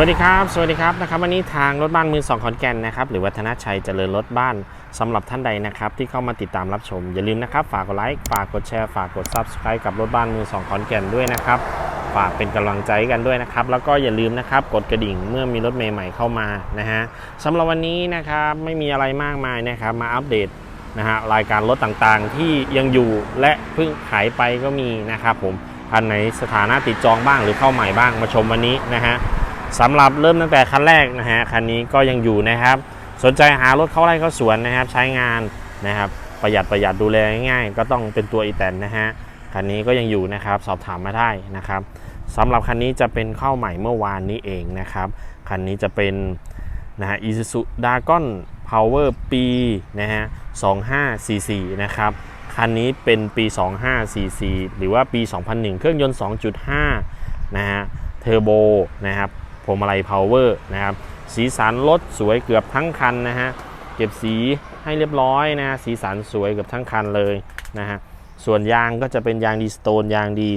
วัสดีครับ สวัสดีครับนะครับวันนี้ทางรถบ้านมือสองขอนแก่นนะครับหรือวัฒนชัยเจริญรถบ้านสำหรับท่านใดนะครับที่เข้ามาติดตามรับชม อย่าลืมนะครับฝากกดไลค์ฝากกดแชร์ฝากกด Subscribe กับรถบ้านมือสองขอนแก่นด้วยนะครับฝากเป็นกำลังใจกันด้วยนะครับแล้วก็อย่าลืมนะครับกดกระดิ่งเมื่อมีรถใหม่ๆเข้ามานะฮะสำหรับวันนี้นะครับไม่มีอะไรมากมายนะครับมาอัปเดตนะฮะรายการรถต่างๆ ที่ยังอยู่และเพิ่งขายไปก็มีนะครับผมคันไหนสถานะติดจองบ้างหรือเข้าใหม่บ้างมาชมวันนี้นะฮะ สำหรับเริ่มตั้งแต่คันแรกนะฮะคันนี้ก็ยังอยู่นะครับ สนใจหารถเข้าไร่เข้าสวนนะครับ ใช้งานนะครับ ประหยัดประหยัดดูแลง่ายๆก็ต้องเป็นตัวอีแตนนะฮะคันนี้ก็ยังอยู่นะครับ สอบถามมาได้นะครับสำหรับคันนี้จะเป็นเข้าใหม่เมื่อวานนี้เองนะครับคันนี้จะเป็นนะฮะ Isuzu Dragon Power ปีนะฮะ2544 นะครับคันนี้เป็นปี 2544 หรือว่าปี 2001 เครื่องยนต์ 2.5 นะฮะ เทอร์โบ นะครับ พวงมาลัยพาวเวอร์นะครับสีสันรถสวยเกือบทั้งคันนะฮะเก็บสีให้เรียบร้อยนะสีสันสวยเกือบทั้งคันเลยนะฮะส่วนยางก็จะเป็นยางดีสโตนยางดี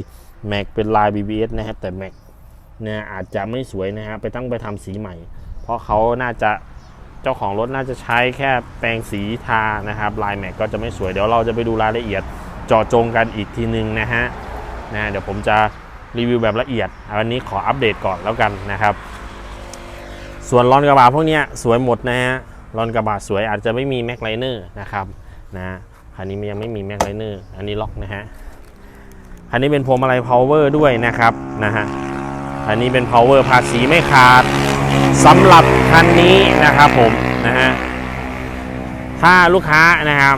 แม็กเป็นลาย BBS นะครับแต่แม็กเนี่ยอาจจะไม่สวยนะฮะไปต้องไปทำสีใหม่ เพราะเขาน่าจะเจ้าของรถน่าจะใช้แค่แปรงสีทานะครับลายแม็กก็จะไม่สวยเดี๋ยวเราจะไปดูรายละเอียดจาะจงกันอีกทีนึงนะฮะนะเดี๋ยวผมจะ รีวิวแบบละเอียดวันนี้ขออัปเดตก่อนแล้วกันนะครับ ส่วนรอนกระบะพวกนี้สวยหมดนะฮะรอนกระบะสวยอาจจะไม่มีแม็กไลเนอร์นะครับนะคันนี้ยังไม่มีแม็กไลเนอร์อันนี้ล็อกนะฮะคันนี้เป็นพวงมาลัยพาวเวอร์ด้วยนะครับนะฮะอันนี้เป็นพาวเวอร์ภาษีไม่ขาดสำหรับคันนี้นะครับผมนะฮะถ้าลูกค้านะครับ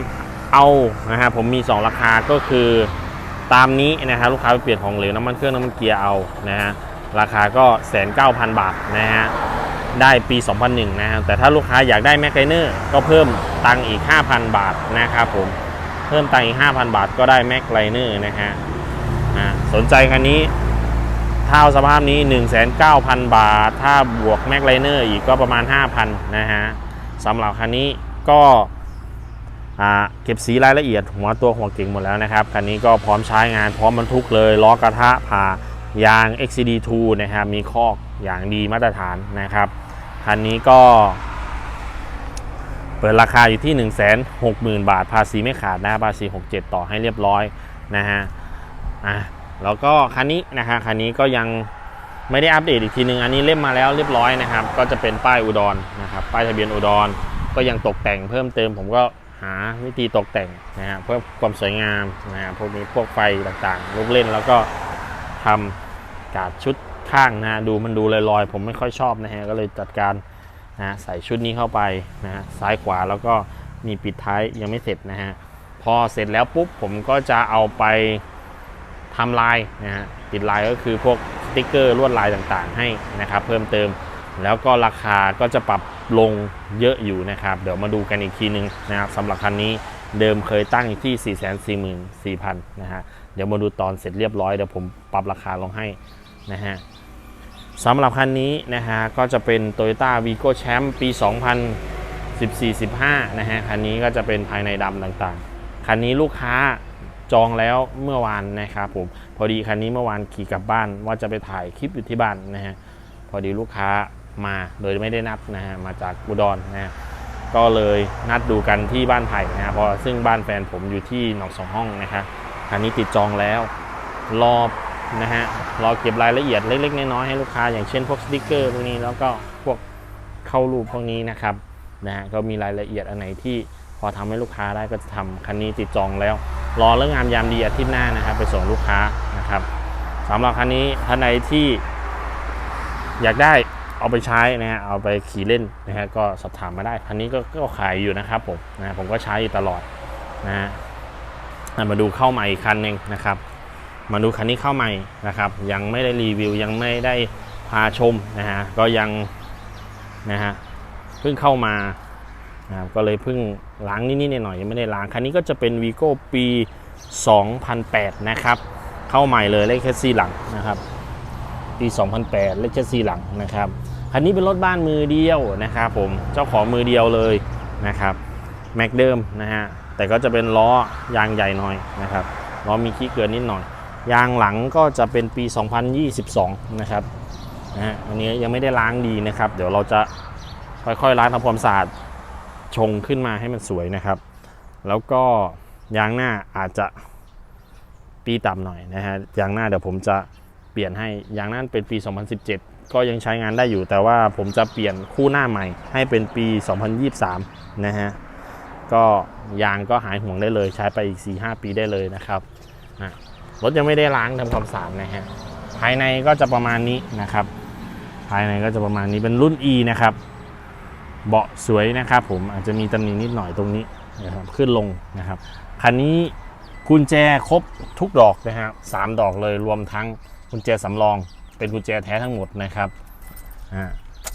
เอานะฮะผมมี 2 ราคาก็คือ ตามนี้นะครับลูกค้าไปเปลี่ยนของเหลวน้ำมันเครื่องน้ำมันเกียร์เอานะฮะราคาก็แสนเก้าพันบาทนะฮะได้ปี 2001 นะครับแต่ถ้าลูกค้าอยากได้แม็กไ i เนอร์ก็เพิ่มตังค์อีก 5,000 บาทนะครับผมเพิ่มตังค์อีก 5,000 บาทก็ได้แม็กไ i เนอร์นะฮะสนใจคันนี้ถ้าเอาสภาพนี้ 19,000 บาท ถ้าบวกแม็กไ i เนอร์อีกก็ประมาณ 5,000 นะฮะสำหรับคันนี้ก็ เก็บสีรายละเอียดหัวตัวหัวเก่งหมดแล้วนะครับคันนี้ก็พร้อมใช้งานพร้อมบรรทุกเลยล้อกระทะผ่ายาง XCD2 นะครับมีคอกอย่างดีมาตรฐานนะครับคันนี้ก็เปิดราคาอยู่ที่ 1 6 0 0 0 0 บาท ภาษีไม่ขาดนะภาษี 67 ต่อให้เรียบร้อยนะฮะอะแล้วก็คันนี้นะฮะคันนี้ก็ยังไม่ได้อัปเดตอีกทีนึง อันนี้เล่มมาแล้วเรียบร้อยนะครับ ก็จะเป็นป้ายอุดรนะครับ ป้ายทะเบียนอุดร ก็ยังตกแต่งเพิ่มเติมผมก็ หาวิธีตกแต่งนะฮะเพื่อความสวยงามนะฮะพวกนี้พวกไฟต่างๆลูกเล่นแล้วก็ทำกาดชุดข้างนะดูมันดูลอยๆ ผมไม่ค่อยชอบนะฮะก็เลยจัดการนะใส่ชุดนี้เข้าไปนะซ้ายขวาแล้วก็มีปิดท้ายยังไม่เสร็จนะฮะพอเสร็จแล้วปุ๊บผมก็จะเอาไปทำลายนะฮะติดลายก็คือพวกสติกเกอร์ลวดลายต่างๆ ให้นะครับเพิ่มเติม แล้วก็ราคาก็จะปรับ ลงเยอะอยู่นะครับ เดี๋ยวมาดูกันอีกทีนึงนะครับสำหรับคันนี้เดิมเคยตั้งอยู่ที่ 444,000นะฮะเดี๋ยวมาดูตอนเสร็จเรียบร้อย เดี๋ยวผมปรับราคาลงให้นะฮะสำหรับคันนี้นะฮะก็จะเป็น Toyota Vigo Champ ปี 2014-15นะฮะคันนี้ก็จะเป็นภายในดำต่างๆ คันนี้ลูกค้าจองแล้วเมื่อวานนะครับผมพอดีคันนี้เมื่อวานขี่กลับบ้านว่าจะไปถ่ายคลิปอยู่ที่บ้านนะฮะพอดีลูกค้า มาโดยไม่ได้นัดนะฮะมาจากอุดรนะฮะก็เลยนัดดูกันที่บ้านไผ่นะฮะเพราะซึ่งบ้านแฟนผมอยู่ที่หนองสองห้องนะครับคันนี้ติดจองแล้วรอนะฮะรอเก็บรายละเอียดเล็ก ๆ น้อยๆให้ลูกค้า อย่างเช่นพวกสติกเกอร์พวกนี้แล้วก็พวกเข้ารูปพวกนี้นะครับนะฮะก็มีรายละเอียดอันไหนที่พอทำให้ลูกค้าได้ก็จะทำคันนี้ติดจองแล้ว รอเรื่องงามยามดีอาทิตย์หน้านะครับ ไปส่งลูกค้านะครับสำหรับคันนี้ท่านใดที่อยากได้ เอาไปใช้นะฮะเอาไปขี่เล่นนะฮะก็สอบถามมาได้คันนี้ก็ก็ขายอยู่นะครับผมนะผมก็ใช้อยู่ตลอดนะฮะมาดูเข้าใหม่อีกคันหนึ่งนะครับ มาดูคันนี้เข้าใหม่นะครับ ยังไม่ได้รีวิวยังไม่ได้พาชมนะฮะก็ยังนะฮะเพิ่งเข้ามานะครับก็เลยเพิ่งล้างนิดๆหน่อยๆยังไม่ได้ล้างคันนี้ก็จะเป็น v ีโก้ปี 2008 นะครับ เข้าใหม่เลยเลขแคสซี่หลังนะครับ ปี 2008 เลขเชสซีหลังนะครับคันนี้เป็นรถบ้านมือเดียวนะครับผมเจ้าของมือเดียวเลยนะครับแม็กเดิมนะฮะแต่ก็จะเป็นล้อยางใหญ่หน่อยนะครับล้อมีขี้เกินนิดหน่อย ยางหลังก็จะเป็นปี 2022 นะครับนะฮะอันนี้ยังไม่ได้ล้างดีนะครับ เดี๋ยวเราจะค่อยๆล้างทำความสะอาดชงขึ้นมาให้มันสวยนะครับ แล้วก็ยางหน้าอาจจะปีต่ำหน่อยนะฮะยางหน้าเดี๋ยวผมจะ เปลี่ยนให้ยางหน้าเป็นปี 2017 ก็ยังใช้งานได้อยู่ แต่ว่าผมจะเปลี่ยนคู่หน้าใหม่ให้เป็นปี 2023 นะฮะก็ยางก็หายห่วงได้เลย ใช้ไปอีก 4-5 ปีได้เลยนะครับรถยังไม่ได้ล้างทำความสะอาดนะฮะภายในก็จะประมาณนี้นะครับ ภายในก็จะประมาณนี้เป็นรุ่น E นะครับ เบาะสวยนะครับผมอาจจะมีตำหนินิดหน่อยตรงนี้นะครับขึ้นลงนะครับคันนี้กุญแจครบทุกดอกนะฮะสามดอกเลยรวมทั้ง กุญแจสำรอง เป็นกุญแจแท้ทั้งหมดนะครับ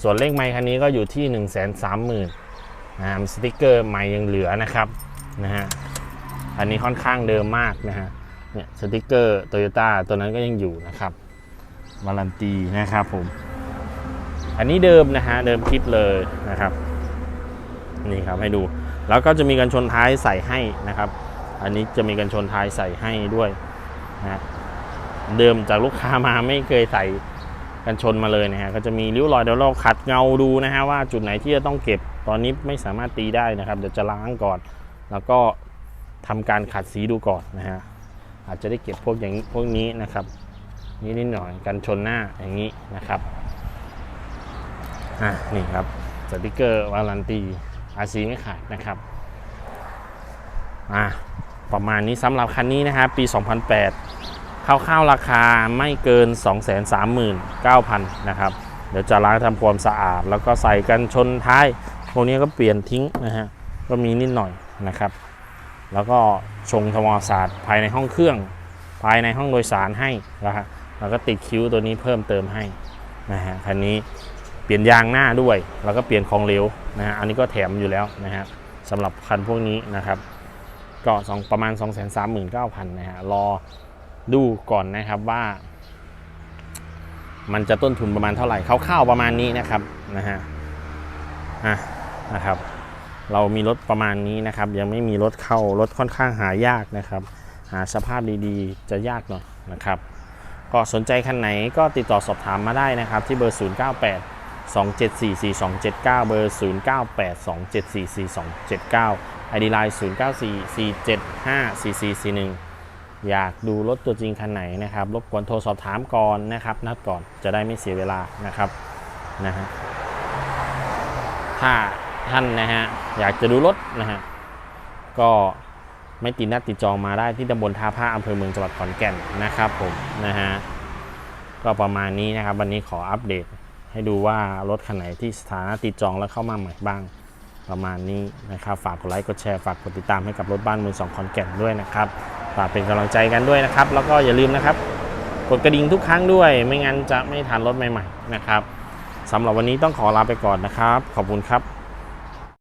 ส่วนเลขไม้คันนี้ก็อยู่ที่ 1 3 0 0 0 0นะสติกเกอร์ใหม่ยังเหลือนะครับนะฮะอันนี้ค่อนข้างเดิมมากนะฮะเนี่ยสติกเกอร์โตโยต้าตัวนั้นก็ยังอยู่นะครับวารันตีนะครับผมอันนี้เดิมนะฮะเดิมคลิปเลยนะครับนี่ครับให้ดู แล้วก็จะมีกันชนท้ายใส่ให้นะครับ อันนี้จะมีกันชนท้ายใส่ให้ด้วยนะฮะ เดิมจากลูกค้ามาไม่เคยใส่กันชนมาเลยนะฮะก็จะมีริ้วรอยเดี๋ยวเราขัดเงาดูนะฮะว่าจุดไหนที่จะต้องเก็บตอนนี้ไม่สามารถตีได้นะครับ เดี๋ยวจะล้างก่อน แล้วก็ทำการขัดสีดูก่อนนะฮะอาจจะได้เก็บพวกอย่างพวกนี้นะครับนี่นิดหน่อยกันชนหน้าอย่างนี้นะครับอะนี่ครับสติกเกอร์วารันตีอาซีไม่ขาดนะครับอะประมาณนี้สำหรับคันนี้นะครับปี 2008 คร่าวๆราคาไม่เกิน 239,000นะครับ เดี๋ยวจะล้างทำความสะอาด แล้วก็ใส่กันชนท้าย พวกนี้ก็เปลี่ยนทิ้งนะฮะ ก็มีนิดหน่อยนะครับ แล้วก็ชงทำควาสะอาดภายในห้องเครื่อง ภายในห้องโดยสารให้นะฮะแล้วก็ติดคิ้วตัวนี้เพิ่มเติมให้นะฮะ คันนี้เปลี่ยนยางหน้าด้วย แล้วก็เปลี่ยนของเหลวนะฮะ อันนี้ก็แถมอยู่แล้วนะฮะสำหรับคันพวกนี้นะครับ ก็สองประมาณ 2 3 9 0 0 0นะฮะ รอ ดูก่อนนะครับว่า มันจะต้นทุนประมาณเท่าไหร่คร่าวๆประมาณนี้นะครับนะฮะอะนะครับ เรามีรถประมาณนี้นะครับ ยังไม่มีรถเข้ารถค่อนข้างหายากนะครับ หาสภาพดีๆ จะยากหน่อยนะครับ ก็สนใจคันไหนก็ติดต่อสอบถามมาได้นะครับ ที่เบอร์ 098 2744279เบอร์ 098 2744279 ID Line 0944754441 อยากดูรถตัวจริงคันไหนนะครับรบกวนโทรสอบถามก่อนนะครับนัดก่อนจะได้ไม่เสียเวลานะครับนะฮะถ้าท่านนะฮะอยากจะดูรถนะฮะก็ไม่ติดนัดติดจองมาได้ที่ตำบลท่าผ้าอำเภอเมืองจังหวัดขอนแก่นนะครับผมนะฮะก็ประมาณนี้นะครับวันนี้ขออัปเดตให้ดูว่ารถคันไหนที่สถานะติดจองแล้วเข้ามาใหม่บ้างประมาณนี้นะครับ ฝากกดไลค์กดแชร์ฝากกดติดตามให้กับรถบ้านมือสองคอนแก่นด้วยนะครับ ฝากเป็นกำลังใจกันด้วยนะครับ แล้วก็อย่าลืมนะครับ กดกระดิ่งทุกครั้งด้วย ไม่งั้นจะไม่ทันรถใหม่ๆนะครับสำหรับวันนี้ต้องขอลาไปก่อนนะครับ ขอบคุณครับ